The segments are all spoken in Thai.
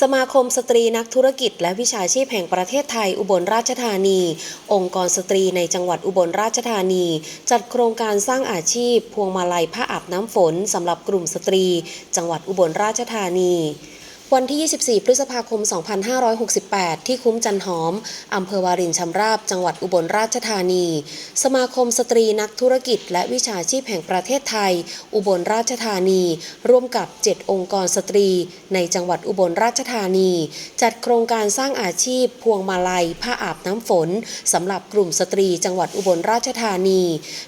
สมาคมสตรีนักธุรกิจและวิชาชีพแห่งประเทศไทยอุบลราชธานี องค์กรสตรีในจังหวัดอุบลราชธานี จัดโครงการสร้างอาชีพ พวงมาลัยผ้าอาบน้ำฝนสำหรับกลุ่มสตรี จังหวัดอุบลราชธานี วันที่ 24 พฤษภาคม 2568 ที่คุ้มจันหอม อำเภอวารินชำราบ จังหวัดอุบลราชธานี สมาคมสตรีนักธุรกิจ และวิชาชีพแห่งประเทศไทย อุบลราชธานี ร่วมกับ 7 องค์กรสตรี ในจังหวัดอุบลราชธานี จัดโครงการสร้างอาชีพ พวงมาลัย ผ้าอาบน้ำฝนสำหรับกลุ่มสตรีจังหวัดอุบลราชธานี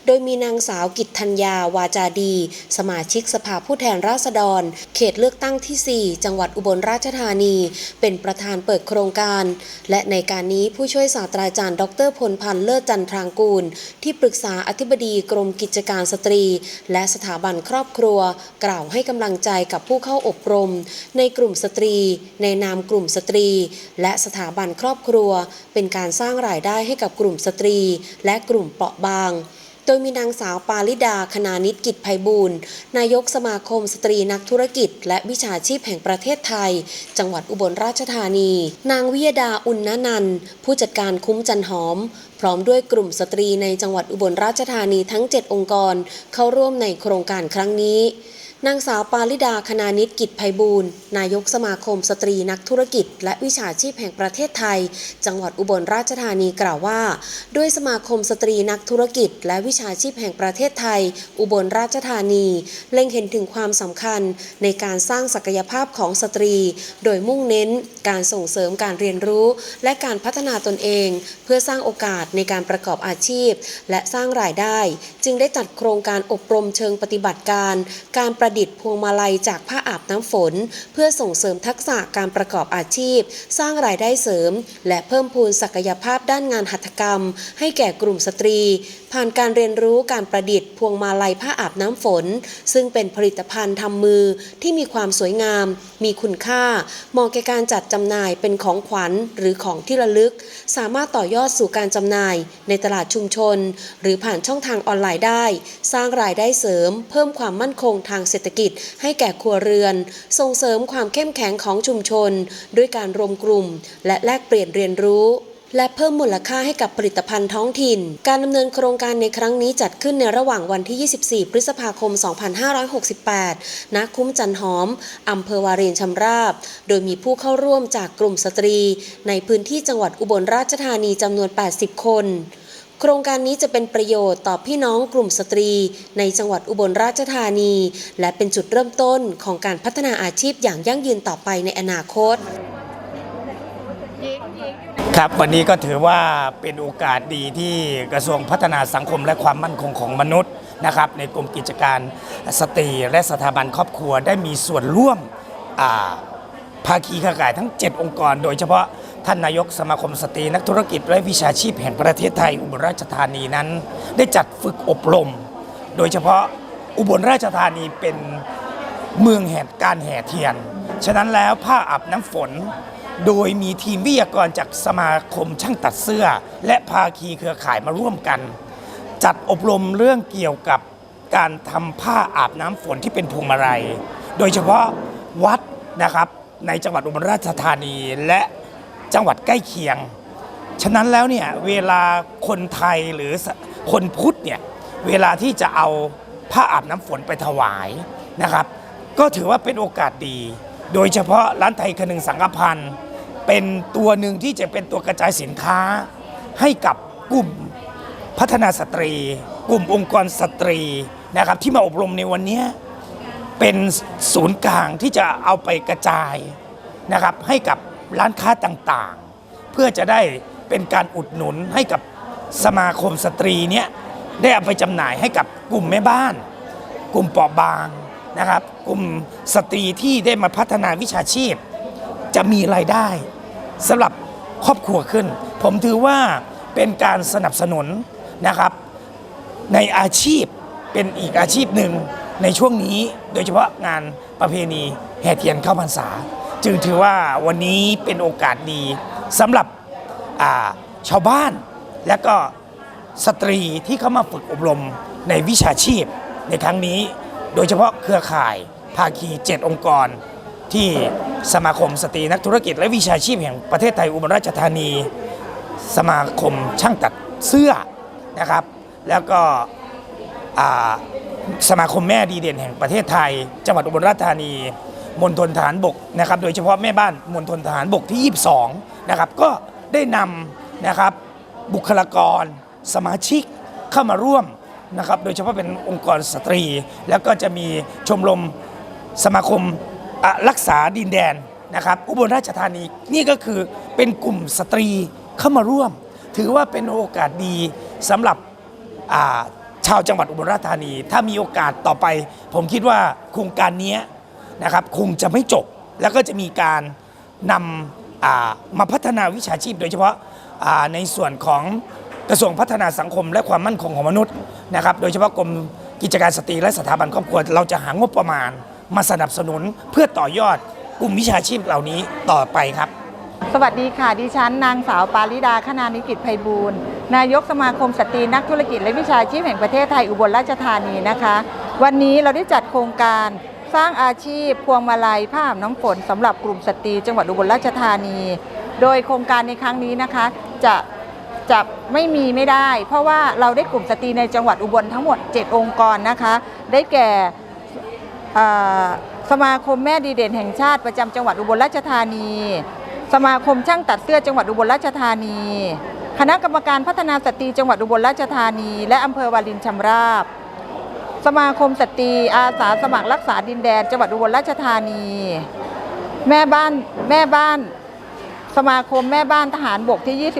โดยมีนางสาวกิตทัญญาวาจาดี สมาชิกสภาผู้แทนราษฎร เขตเลือกตั้งที่ 4 จังหวัดอุบลราชธานี เป็นประธานเปิดโครงการ และในการนี้ผู้ช่วยศาสตราจารย์ ดรพลพันธ์เลิศจันทรางกูล ที่ปรึกษาอธิบดีกรมกิจการสตรี และสถาบันครอบครัว กล่าวให้กำลังใจกับผู้เข้าอบรม ในกลุ่มสตรี ในนามกลุ่มสตรี และสถาบันครอบครัว เป็นการสร้างรายได้ให้กับกลุ่มสตรี และกลุ่มเปราะบาง โดยมีนางสาวปาลิดาคณานิตกิจภัยบูรณ์นายกสมาคมสตรีนักธุรกิจ และวิชาชีพแห่งประเทศไทย จังหวัดอุบลราชธานี นางวิยดาอุณนนันผู้จัดการคุ้มจันหอม พร้อมด้วยกลุ่มสตรีในจังหวัดอุบลราชธานีทั้ง 7 องค์กร เข้าร่วมในโครงการครั้งนี้ นางสาวปาลิดาคณานิตกิจไพบูลย์นายกสมาคมสตรีนักธุรกิจ และวิชาชีพแห่งประเทศไทย จังหวัดอุบลราชธานีกล่าวว่า ด้วยสมาคมสตรีนักธุรกิจ และวิชาชีพแห่งประเทศไทย อุบลราชธานี เล็งเห็นถึงความสำคัญในการสร้างศักยภาพของสตรี โดยมุ่งเน้น การส่งเสริมการเรียนรู้ และการพัฒนาตนเอง เพื่อสร้างโอกาสในการประกอบอาชีพ และสร้างรายได้ จึงได้จัดโครงการอบรมเชิงปฏิบัติการ การประประดิษฐ์พวงมาลัยจากผ้าอาบน้ำฝน เพื่อส่งเสริมทักษะการประกอบอาชีพ สร้างรายได้เสริม และเพิ่มพูนศักยภาพด้านงานหัตถกรรม ให้แก่กลุ่มสตรีผ่านการเรียนรู้การประดิษฐ์พวงมาลัยผ้าอาบน้ำฝน ซึ่งเป็นผลิตภัณฑ์ทำมือที่มีความสวยงาม มีคุณค่าเหมาะแก่การจัดจำหน่ายเป็นของขวัญหรือของที่ระลึก สามารถต่อยอดสู่การจำหน่าย ในตลาดชุมชน หรือผ่านช่องทางออนไลน์ได้ สร้างรายได้เสริม เพิ่มความมั่นคงทางเศรษฐกิจ ให้แก่ครัวเรือน ส่งเสริมความเข้มแข็งของชุมชน ด้วยการรวมกลุ่ม และแลกเปลี่ยนเรียนรู้ และเพิ่มมูลค่าให้กับผลิตภัณฑ์ท้องถิ่น การดำเนินโครงการในครั้งนี้จัดขึ้นในระหว่างวันที่ 24 พฤษภาคม 2568 ณ คุ้มจันหอม อำเภอวารินชำราบ โดยมีผู้เข้าร่วมจากกลุ่มสตรี ในพื้นที่จังหวัดอุบลราชธานีจำนวน 80 คนโครงการนี้จะเป็นประโยชน์ต่อพี่น้องกลุ่มสตรี ในจังหวัดอุบลราชธานี และเป็นจุดเริ่มต้นของการพัฒนาอาชีพอย่างยั่งยืนต่อไปในอนาคต ครับวันนี้ก็ถือว่าเป็นโอกาสดีที่กระทรวงพัฒนาสังคมและความมั่นคงของมนุษย์นะครับในกรมกิจการสตรีและสถาบันครอบครัวได้มีส่วนร่วมอ่าภาคีเครือข่ายทั้ง 7 องค์กร โดยเฉพาะท่านนายกสมาคมสตรีนักธุรกิจและวิชาชีพแห่งประเทศไทยอุบลราชธานีนั้น ได้จัดฝึกอบรม โดยเฉพาะอุบลราชธานีเป็นเมืองแห่งการแห่เทียน ฉะนั้นแล้วผ้าอาบน้ำฝน โดยมีทีมวิทยากรจากสมาคมช่างตัดเสื้อ และภาคีเครือข่ายมาร่วมกัน จัดอบรมเรื่องเกี่ยวกับการทำผ้าอาบน้ำฝนที่เป็นพวงมาลัย โดยเฉพาะวัดนะครับในจังหวัดอุบลราชธานีและจังหวัดใกล้เคียง ฉะนั้นแล้วเนี่ยเวลาคนไทยหรือคนพุทธเนี่ยเวลาที่จะเอาผ้าอาบน้ำฝนไปถวายนะครับ ก็ถือว่าเป็นโอกาสดี โดยเฉพาะร้านไทยคนึงสังกพันธ์ เป็นตัวหนึ่งที่จะเป็นตัวกระจายสินค้า ให้กับกลุ่มพัฒนาสตรี กลุ่มองค์กรสตรีนะครับที่มาอบรมในวันนี้เป็นศูนย์กลางที่จะเอาไปกระจายนะครับให้กับร้านค้าต่างๆ เพื่อจะได้เป็นการอุดหนุนให้กับสมาคมสตรีเนี่ยได้เอาไปจำหน่ายให้กับกลุ่มแม่บ้าน กลุ่มเปราะบางนะครับ กลุ่มสตรีที่ได้มาพัฒนาวิชาชีพ จะมีรายได้ สำหรับครอบครัวขึ้น ผมถือว่าเป็นการสนับสนุนนะครับ ในอาชีพเป็นอีกอาชีพหนึ่งในช่วงนี้โดยเฉพาะงานประเพณีแห่เทียนเข้าพรรษา จึงถือว่าวันนี้เป็นโอกาสดีสำหรับาชาวบ้านและก็สตรีที่เข้ามาฝึกอบรมในวิชาชีพในครั้งนี้ โดยเฉพาะเครือข่ายภาคี 7 องค์กรที่ สมาคมสตรีนักธุรกิจและวิชาชีพแห่งประเทศไทยอุบลราชธานี สมาคมช่างตัดเสื้อนะครับ แล้วก็สมาคมแม่ดีเด่นแห่งประเทศไทย จังหวัดอุบลราชธานีมณฑลทหารบกนะครับ โดยเฉพาะแม่บ้านมณฑลทหารบกที่ 22 นะครับ ก็ได้นำนะครับบุคลากร สมาชิกเข้ามาร่วมนะครับ โดยเฉพาะเป็นองค์กรสตรี แล้วก็จะมีชมรมสมาคม รักษาดินแดนนะครับอุบลราชธานีนี่ก็คือเป็นกลุ่มสตรีเข้ามาร่วม ถือว่าเป็นโอกาสดีสำหรับชาวจังหวัดอุบลราชธานี ถ้ามีโอกาสต่อไป ผมคิดว่าโครงการนี้นะครับคงจะไม่จบ แล้วก็จะมีการนำมาพัฒนาวิชาชีพ โดยเฉพาะาในส่วนของกระทรวงพัฒนาสังคม และความมั่นคงของมนุษย์นะครับ โดยเฉพาะกรมกิจการสตรีและสถาบันครอบครัวเราจะหางบประมาณ มาสนับสนุนเพื่อต่อยอดกลุ่มวิชาชีพเหล่านี้ต่อไปครับ สวัสดีค่ะ ดิฉันนางสาวปาริดาคณานิกิจไพบูลย์นายกสมาคมสตรีนักธุรกิจและวิชาชีพแห่งประเทศไทยอุบลราชธานีนะคะ วันนี้เราได้จัดโครงการสร้างอาชีพ พวงมาลัยผ้าอาบน้ำฝนสำหรับกลุ่มสตรีจังหวัดอุบลราชธานี โดยโครงการในครั้งนี้นะคะ จะจะไม่มีไม่ได้ เพราะว่าเราได้กลุ่มสตรีในจังหวัดอุบลทั้งหมด 7 องค์กรนะคะ ได้แก่ สมาคมแม่ดีเด่นแห่งชาติประจำจังหวัดอุบลราชธานี สมาคมช่างตัดเสื้อจังหวัดอุบลราชธานี คณะกรรมการพัฒนาสตรีจังหวัดอุบลราชธานี และอำเภอวารินชำราบ สมาคมสตรีอาสาสมัครรักษาดินแดนจังหวัดอุบลราชธานี แม่บ้านแม่บ้าน สมาคมแม่บ้านทหารบกที่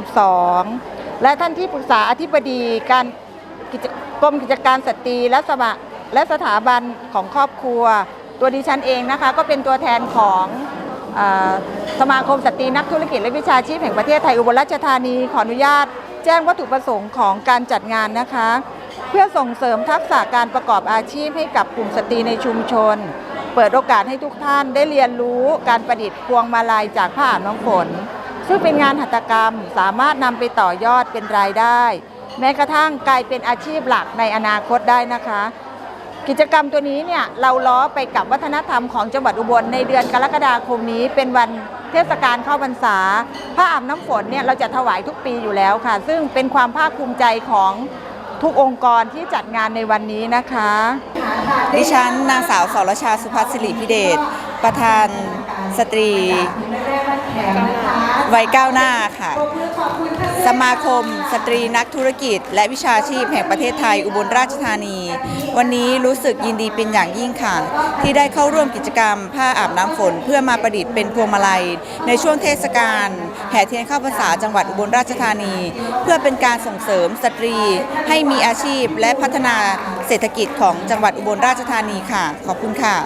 22 และท่านที่ปรึกษาอธิบดีการกรมกิจการสตรีและสมา และสถาบันของครอบครัว ตัวดิฉันเองนะคะ ก็เป็นตัวแทนของอสมาคมสตรีนักธุรกิจและวิชาชีพแห่งประเทศไทยอุบลราชธานีขออนุญาต แจ้งวัตถุประสงค์ของการจัดงานนะคะ เพื่อส่งเสริมทักษะการประกอบอาชีพให้กับกลุ่มสตรีในชุมชน เปิดโอกาสให้ทุกท่านได้เรียนรู้การประดิษฐ์พวงมาลัยจากผ้าน้ำฝนซึ่งเป็นงานหัตถกรรมสามารถนำไปต่อยอดเป็นรายได้ แม้กระทั่งกลายเป็นอาชีพหลักในอนาคตได้นะคะ กิจกรรมตัวนี้เนี่ยเราล้อไปกับวัฒนธรรมของจังหวัดอุบลในเดือนกรกฎาคมนี้ เป็นวันเทศกาลเข้าพรรษาผ้าอาบน้ำฝนเนี่ยเราจะถวายทุกปีอยู่แล้วค่ะ ซึ่งเป็นความภาคภูมิใจของทุกองค์กรที่จัดงานในวันนี้นะคะ ดิฉันนางสาวสรชาสุภัสสิริพิเดชประธานสตรีวัยก้าวหน้าค่ะ สมาคม สตรีนักธุรกิจ และวิชาชีพแห่งประเทศไทยอุบลราชธานี วันนี้รู้สึกยินดีเป็นอย่างยิ่งค่ะ ที่ได้เข้าร่วมกิจกรรม ผ้าอาบน้ำฝน เพื่อมาประดิษฐ์เป็นพวงมาลัย ในช่วงเทศกาลแห่เทียนเข้าพรรษาจังหวัดอุบลราชธานี เพื่อเป็นการส่งเสริมสตรี ให้มีอาชีพและพัฒนาเศรษฐกิจของจังหวัดอุบลราชธานีค่ะ ขอบคุณค่ะ